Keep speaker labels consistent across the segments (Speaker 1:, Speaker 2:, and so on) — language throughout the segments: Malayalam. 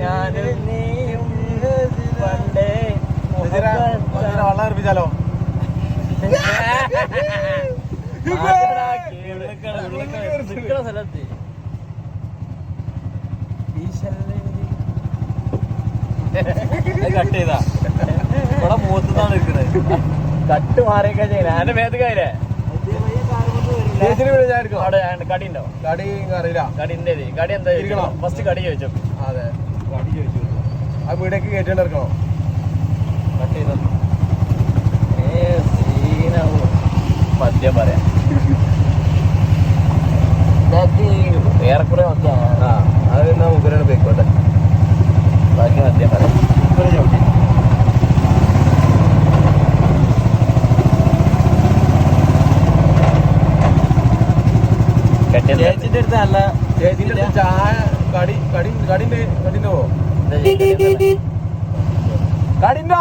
Speaker 1: ഞാനും കട്ട് ചെയ്താ. ഇവിടെ മൂത്താണ് ഇരിക്കുന്നത് കട്ട് മാറിയൊക്കെ
Speaker 2: ചെയ്യല അതിന്റെ
Speaker 1: അവിടെ കടി ഉണ്ടോ?
Speaker 2: കടി അറിയില്ല
Speaker 1: കടി എന്താ
Speaker 2: ഇരിക്കണം?
Speaker 1: ഫസ്റ്റ് കടി ചോദിച്ചു.
Speaker 2: അതെ. കടി ചോദിച്ചു. ആ വീടേക്ക് കയറ്റേണ്ടി ഇറക്കണോ
Speaker 1: കട്ട് ചെയ്ത? ഏ സീനാവും. പദ്യം പറയാം. ചേച്ചിന്റെ അടുത്ത് നല്ല
Speaker 2: ചേച്ചിന്റെ അടുത്ത് ചായ കടി കടി കടിന്റെ കടിന്റെ പോ കടിണ്ടോ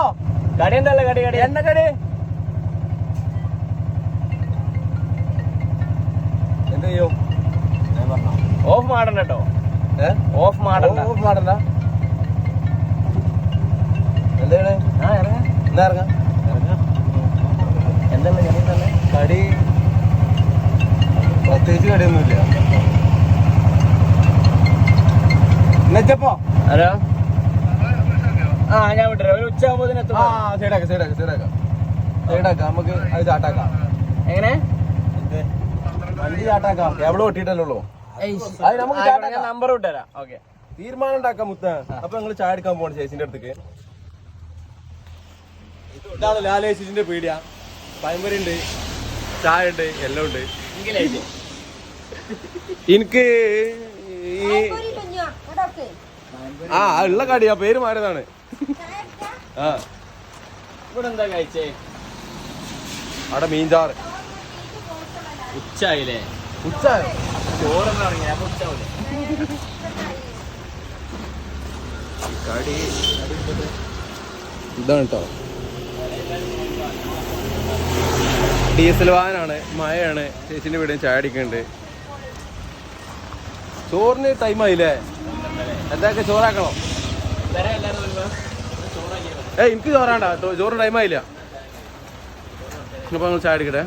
Speaker 1: കടി എന്തല്ല കടി കടി
Speaker 2: എണ്ണ കടി? എന്ത് ചെയ്യും?
Speaker 1: ഓഫ് മാടണ്ട കേട്ടോ. ഓഫ് മാടണ്ട
Speaker 2: ഓ, മാടണ്ട എന്താണ്?
Speaker 1: ആ ഇറങ്ങാം.
Speaker 2: എന്നാ ഇറങ്ങാം?
Speaker 1: എന്താണ് കടി? എന്തല്ലേ
Speaker 2: കടി പ്രത്യേകിച്ച് കടിയൊന്നുമില്ല എന്നുവെച്ചപ്പോ
Speaker 1: ഹലോ? ആ ഞാൻ വിട്ടുതരാം ഒരു ഉച്ചയാകുമ്പോൾ എത്തും.
Speaker 2: ആ സൈഡാക്കാം സൈഡാക്കാം സൈഡാക്കാം സൈഡാക്കാം നമുക്ക് അത് ചാട്ടാക്കാം
Speaker 1: എങ്ങനെ?
Speaker 2: വണ്ടി ചാട്ടാക്കാം കേബിൾ ഒട്ടിട്ടല്ലോ
Speaker 1: നമ്പർ ഓക്കെ
Speaker 2: തീരുമാനം ഉണ്ടാക്കാം മുത്ത. അപ്പൊ ചായ എടുക്കാൻ ചേച്ചിന്റെ അടുത്തേക്ക്. ഇതാണ് ലാലേച്ചിന്റെ പീടിയ. പഴംപൊരി ഉണ്ട് ചായ ഉണ്ട് എല്ലാം ഉണ്ട്. എനിക്ക് ഈ ആ ഉള്ള കടി ആ പേര് മാറിയതാണ്. ആ.
Speaker 1: ഇവിടെ എന്താ കഴിച്ചേ?
Speaker 2: അവിടെ മീൻചാറ്.
Speaker 1: ഉച്ചായില്ലേ?
Speaker 2: ഉച്ച
Speaker 1: ചോറെന്ന് തുടങ്ങി അപ്പൊ ഉച്ചാവൂലേ?
Speaker 2: കടി ഇതാണ് കേട്ടോ ഡീസൽ വാഹനാണ് മഴയാണ് ചേച്ചിന്റെ വീടും ചായ അടിക്കുന്നുണ്ട്. ചോറിന് ടൈം ആയില്ലേ? എന്തൊക്കെ ചോറാക്കണോ. ഏ എനിക്ക് ചോറാണ്ട. ചോറിന് ടൈം ആയില്ല. ഇപ്പൊ ചാടിക്കട്ടെ ചായ അടിക്കട്ടെ